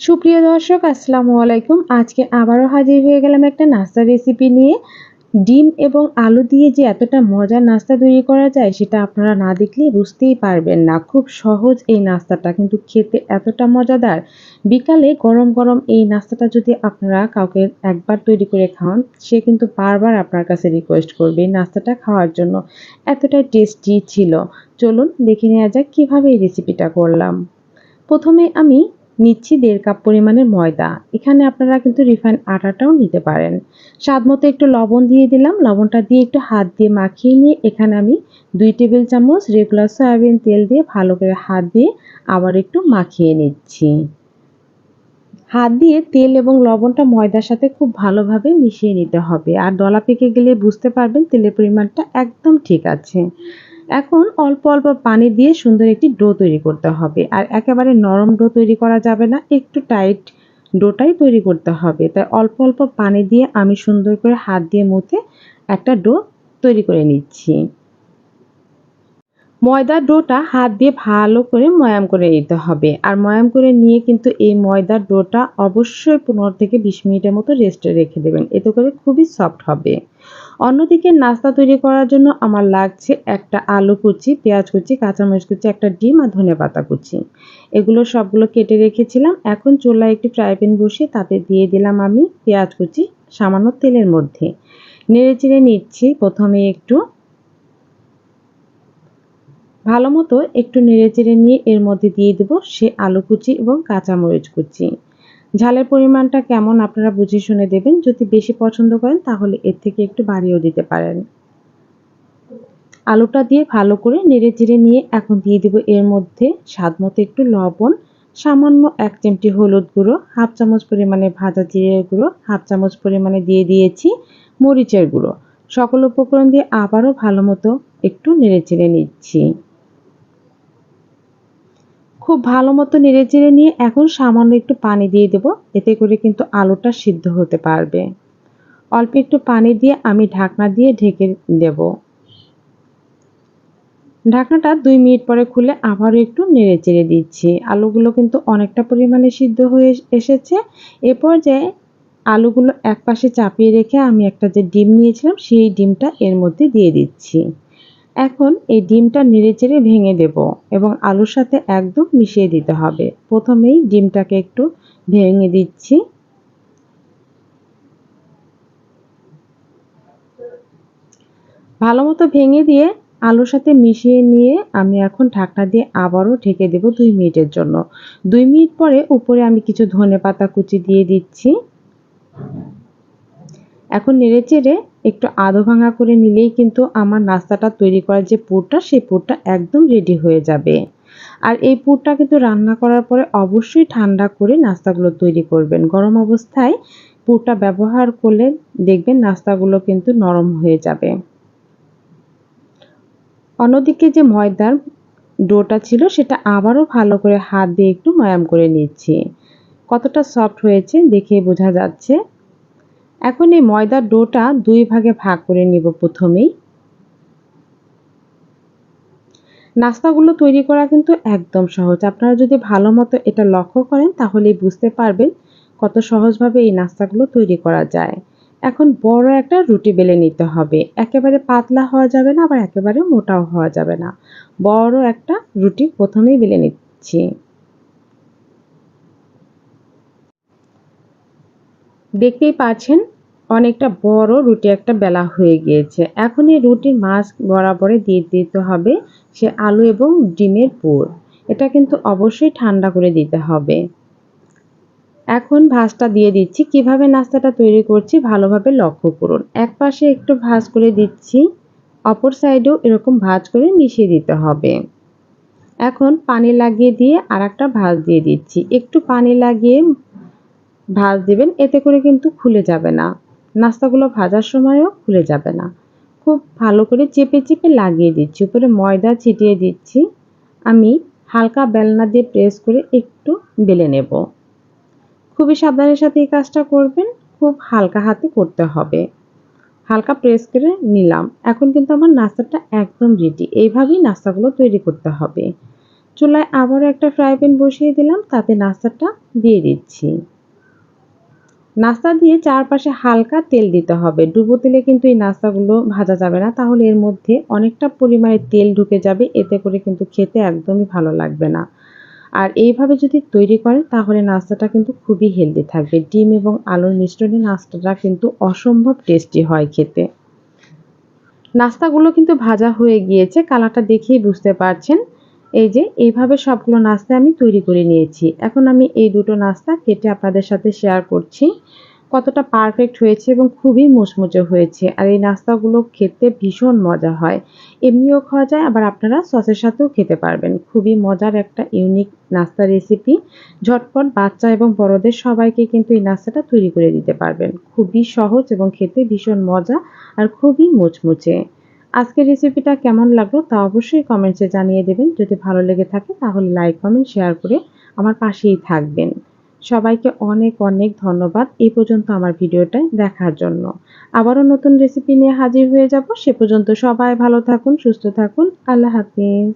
সুপ্রিয় দর্শক, আসসালামু আলাইকুম। আজকে আবারও হাজির হয়ে গেলাম একটা নাস্তা রেসিপি নিয়ে। ডিম এবং আলু দিয়ে যে এতটা মজার নাস্তা তৈরি করা যায়, সেটা আপনারা না দেখলে বুঝতেই পারবেন না। খুব সহজ এই নাস্তাটা, কিন্তু খেতে এতটা মজাদার। বিকালে গরম গরম এই নাস্তাটা যদি আপনারা কাউকে একবার তৈরি করে খাওয়ান, সে কিন্তু বারবার আপনার কাছে রিকোয়েস্ট করবে এই নাস্তাটা খাওয়ার জন্য। এতটাই টেস্টি ছিল। চলুন দেখে নেওয়া যাক কীভাবে এই রেসিপিটা করলাম। প্রথমে আমি নিচ্ছি দেড় কাপ পরিমাণের ময়দা। এখানে আপনারা কিন্তু রিফাইন আটাটাও নিতে পারেন। স্বাদ মতো একটু লবণ দিয়ে দিলাম। লবণটা দিয়ে একটু হাত দিয়ে মাখিয়ে নিয়ে এখানে আমি দুই টেবিল চামচ রেগুলার সয়াবিন তেল দিয়ে ভালো করে হাত দিয়ে আবার একটু মাখিয়ে নিচ্ছি। হাত দিয়ে তেল এবং লবণটা ময়দার সাথে খুব ভালোভাবে মিশিয়ে নিতে হবে। আর দলা পেকে গেলে বুঝতে পারবেন তেলের পরিমাণটা একদম ঠিক আছে। এখন অল্প অল্প পানি দিয়ে সুন্দর একটি ডো তৈরি করতে হবে। আর একেবারে নরম ডো তৈরি করা যাবে না, একটু টাইট ডোটাই তৈরি করতে হবে। তাই অল্প অল্প পানি দিয়ে আমি সুন্দর করে হাত দিয়ে মুথে একটা ডো তৈরি করে নিচ্ছি। ময়দার ডোটা হাত দিয়ে ভালো করে ময়াম করে নিতে হবে। আর ময়াম করে নিয়ে কিন্তু এই ময়দার ডোটা অবশ্যই পনেরো থেকে বিশ মিনিটের মতো রেস্টে রেখে দেবেন। এতে করে খুবই সফট হবে। অন্যদিকে নাস্তা তৈরি করার জন্য আমার লাগছে একটা আলু কুচি, পেঁয়াজ কুচি, কাঁচামরিচ কুচি, একটা ডিম আর ধনে পাতা কুচি। এগুলো সবগুলো কেটে রেখেছিলাম। এখন চুলায় একটি ফ্রাই প্যান বসিয়ে তাতে দিয়ে দিলাম আমি পেঁয়াজ কুচি সামান্য তেলের মধ্যে। নেড়ে চেড়ে নিচ্ছি প্রথমে একটু। ভালো মতো একটু নেড়ে চেড়ে নিয়ে এর মধ্যে দিয়ে দেবো সে আলু কুচি এবং কাঁচামরিচ কুচি। ঝালের পরিমাণটা কেমন আপনারা বুঝে শুনে দেবেন। যদি বেশি পছন্দ করেন, তাহলে এর থেকে একটু বাড়িয়েও দিতে পারেন। আলুটা দিয়ে ভালো করে নেড়ে চেড়ে নিয়ে এখন দিয়ে দেবো এর মধ্যে স্বাদ মতো একটু লবণ, সামান্য এক চিমটি হলুদ গুঁড়ো, হাফ চামচ পরিমাণে ভাজা জিরের গুঁড়ো, হাফ চামচ পরিমাণে দিয়ে দিয়েছি মরিচের গুঁড়ো। সকল উপকরণ দিয়ে আবারও ভালো মতো একটু নেড়ে চেড়ে নিচ্ছি। খুব ভালো মতো নেড়ে চেড়ে নিয়ে এখন সামান্য একটু পানি দিয়ে দেব, এতে করে কিন্তু আলুটা সিদ্ধ হতে পারবে। অল্প একটু পানি দিয়ে আমি ঢাকনা দিয়ে ঢেকে দেব। ঢাকনাটা দুই মিনিট পরে খুলে আবারও একটু নেড়ে চেড়ে দিচ্ছি। আলুগুলো কিন্তু অনেকটা পরিমাণে সিদ্ধ হয়ে এসেছে। এ পর্যায়ে আলুগুলো এক পাশে চাপিয়ে রেখে আমি একটা যে ডিম নিয়েছিলাম, সেই ডিমটা এর মধ্যে দিয়ে দিচ্ছি। এখন এই ডিমটা নেড়েচেড়ে ভেঙে দেব এবং আলুর সাথে একদম মিশিয়ে দিতে হবে। প্রথমেই ডিমটাকে একটু ভেঙে দিচ্ছি। ভালো মতো ভেঙে দিয়ে আলুর সাথে মিশিয়ে নিয়ে আমি এখন ঢাকনা দিয়ে আবারও ঢেকে দেব দুই মিনিটের জন্য। দুই মিনিট পরে উপরে আমি কিছু ধনে পাতা কুচি দিয়ে দিচ্ছি। এখন নেড়ে চেড়ে একটু আধো ভাঙা করে নিলেই কিন্তু আমার নাস্তাটা তৈরি করার যে পুরটা, সেই পুরটা একদম রেডি হয়ে যাবে। আর এই পুরটা কিন্তু রান্না করার পরে অবশ্যই ঠান্ডা করে নাস্তাগুলো তৈরি করবেন। গরম অবস্থায় পুরটা ব্যবহার করলে দেখবেন নাস্তাগুলো কিন্তু নরম হয়ে যাবে। অন্যদিকে যে ময়দার ডোটা ছিল, সেটা আবারও ভালো করে হাত দিয়ে একটু ময়াম করে নিচ্ছি। কতটা সফট হয়েছে দেখে বোঝা যাচ্ছে। এখন এই ময়দার ডোটা দুই ভাগে ভাগ করে নিব প্রথমেই। নাস্তাগুলো তৈরি করা কিন্তু একদম সহজ। আপনারা যদি ভালো মতো এটা লক্ষ্য করেন, তাহলেই বুঝতে পারবেন কত সহজভাবে এই নাস্তাগুলো তৈরি করা যায়। এখন বড় একটা রুটি বেলে নিতে হবে। একেবারে পাতলা হওয়া যাবে না, আবার একেবারে মোটাও হওয়া যাবে না। বড় একটা রুটি প্রথমেই বেলে নিচ্ছি। দেখতেই পাচ্ছেন, অনেকটা বড় রুটি একটা বেলা হয়ে গিয়েছে। এখন এই রুটির মাছ বরাবরে দিয়ে দিতে হবে, সে আলু এবং ডিমের পুর। এটা কিন্তু অবশ্যই ঠান্ডা করে দিতে হবে। এখন ভাজটা দিয়ে দিচ্ছি। কীভাবে নাস্তাটা তৈরি করছি ভালোভাবে লক্ষ্য করুন। এক পাশে একটু ভাজ করে দিচ্ছি, অপর সাইডেও এরকম ভাজ করে মিশিয়ে দিতে হবে। এখন পানি লাগিয়ে দিয়ে আর একটা ভাজ দিয়ে দিচ্ছি। একটু পানি লাগিয়ে ভাজ দিবেন, এতে করে কিন্তু খুলে যাবে না। নাস্তাগুলো ভাজার সময়ও খুলে যাবে না। খুব ভালো করে চেপে চেপে লাগিয়ে দিচ্ছি, উপরে ময়দা ছিটিয়ে দিচ্ছি। আমি হালকা বেলনা দিয়ে প্রেস করে একটু বেলে নেব। খুবই সাবধানের সাথে এই কাজটা করবেন, খুব হালকা হাতে করতে হবে। হালকা প্রেস করে নিলাম। এখন কিন্তু আমার নাস্তাটা একদম রেডি এইভাবেই নাস্তাগুলো তৈরি করতে হবে। চুলায় আবারও একটা ফ্রাই প্যান বসিয়ে দিলাম, তাতে নাস্তাটা দিয়ে দিচ্ছি। নাস্তা দিয়ে চারপাশে হালকা তেল দিতে হবে। ডুবো তেলে কিন্তু এই নাস্তাগুলো ভাজা যাবে না। তাহলে এর মধ্যে অনেকটা পরিমাণে তেল ঢুকে যাবে। এতে করে কিন্তু খেতে একদমই ভালো লাগবে না। আর এইভাবে যদি তৈরি করেন, তাহলে নাস্তাটা কিন্তু খুবই হেলদি থাকবে। ডিম এবং আলুর মিশ্রণে নাস্তাটা কিন্তু অসম্ভব টেস্টি হয় খেতে। নাস্তাগুলো কিন্তু ভাজা হয়ে গিয়েছে। কালারটা দেখেই বুঝতে পারছেন। এই যে, এইভাবে সবগুলো নাস্তা আমি তৈরি করে নিয়েছি। এখন আমি এই দুটো নাস্তা কেটে আপনাদের সাথে শেয়ার করছি। কতটা পারফেক্ট হয়েছে এবং খুবই মুচমুচে হয়েছে। আর এই নাস্তাগুলো খেতে ভীষণ মজা হয়। এমনিও খাওয়া যায়, আবার আপনারা সসের সাথেও খেতে পারবেন। খুবই মজার একটা ইউনিক নাস্তা রেসিপি ঝটপট বাচ্চা এবং বড়দের সবাইকে কিন্তু এই নাস্তাটা তৈরি করে দিতে পারবেন। খুবই সহজ এবং খেতে ভীষণ মজা আর খুবই মুচমুচে। আজকের রেসিপিটা কেমন লাগল তা অবশ্যই কমেন্টসে জানিয়ে দেবেন। যদি ভালো লেগে থাকে তাহলে লাইক কমেন্ট শেয়ার করে আমার পাশেই থাকবেন। সবাইকে অনেক অনেক ধন্যবাদ এই পর্যন্ত আমার ভিডিওটা দেখার জন্য। আবারও নতুন রেসিপি নিয়ে হাজির হয়ে যাব। সে পর্যন্ত সবাই ভালো থাকুন, সুস্থ থাকুন। আল্লাহ হাফিজ।